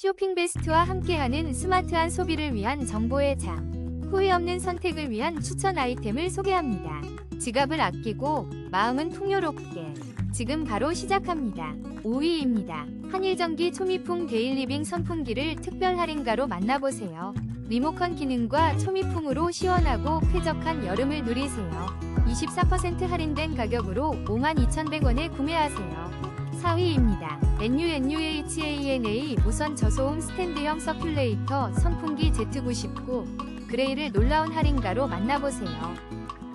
쇼핑 베스트와 함께하는 스마트한 소비를 위한 정보의 장. 후회 없는 선택을 위한 추천 아이템을 소개합니다. 지갑을 아끼고 마음은 풍요롭게. 지금 바로 시작합니다. 5위입니다. 한일전기 초미풍 데일리빙 선풍기를 특별 할인가로 만나보세요. 리모컨 기능과 초미풍으로 시원하고 쾌적한 여름을 누리세요. 24% 할인된 가격으로 52,100원에 구매하세요. 4위입니다. NUNUHANA 무선 저소음 스탠드형 서큘레이터 선풍기 Z99 그레이를 놀라운 할인가로 만나보세요.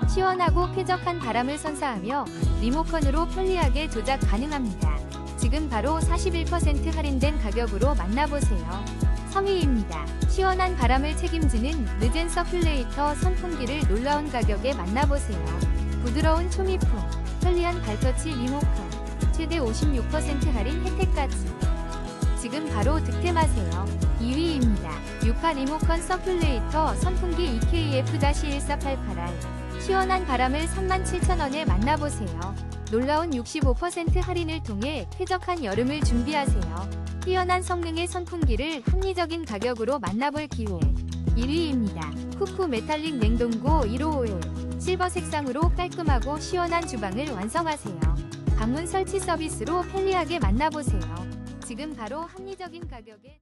시원하고 쾌적한 바람을 선사하며 리모컨으로 편리하게 조작 가능합니다. 지금 바로 41% 할인된 가격으로 만나보세요. 3위입니다. 시원한 바람을 책임지는 늦은 서큘레이터 선풍기를 놀라운 가격에 만나보세요. 부드러운 초미풍, 편리한 발터치 리모컨, 최대 56% 할인 혜택까지. 지금 바로 득템하세요. 2위입니다. 유파 리모컨 서큘레이터 선풍기 EKF-1488R. 시원한 바람을 37,000원에 만나보세요. 놀라운 65% 할인을 통해 쾌적한 여름을 준비하세요. 뛰어난 성능의 선풍기를 합리적인 가격으로 만나볼 기회. 1위입니다. 쿠쿠 메탈릭 냉동고 1551. 실버 색상으로 깔끔하고 시원한 주방을 완성하세요. 방문 설치 서비스로 편리하게 만나보세요. 지금 바로 합리적인 가격에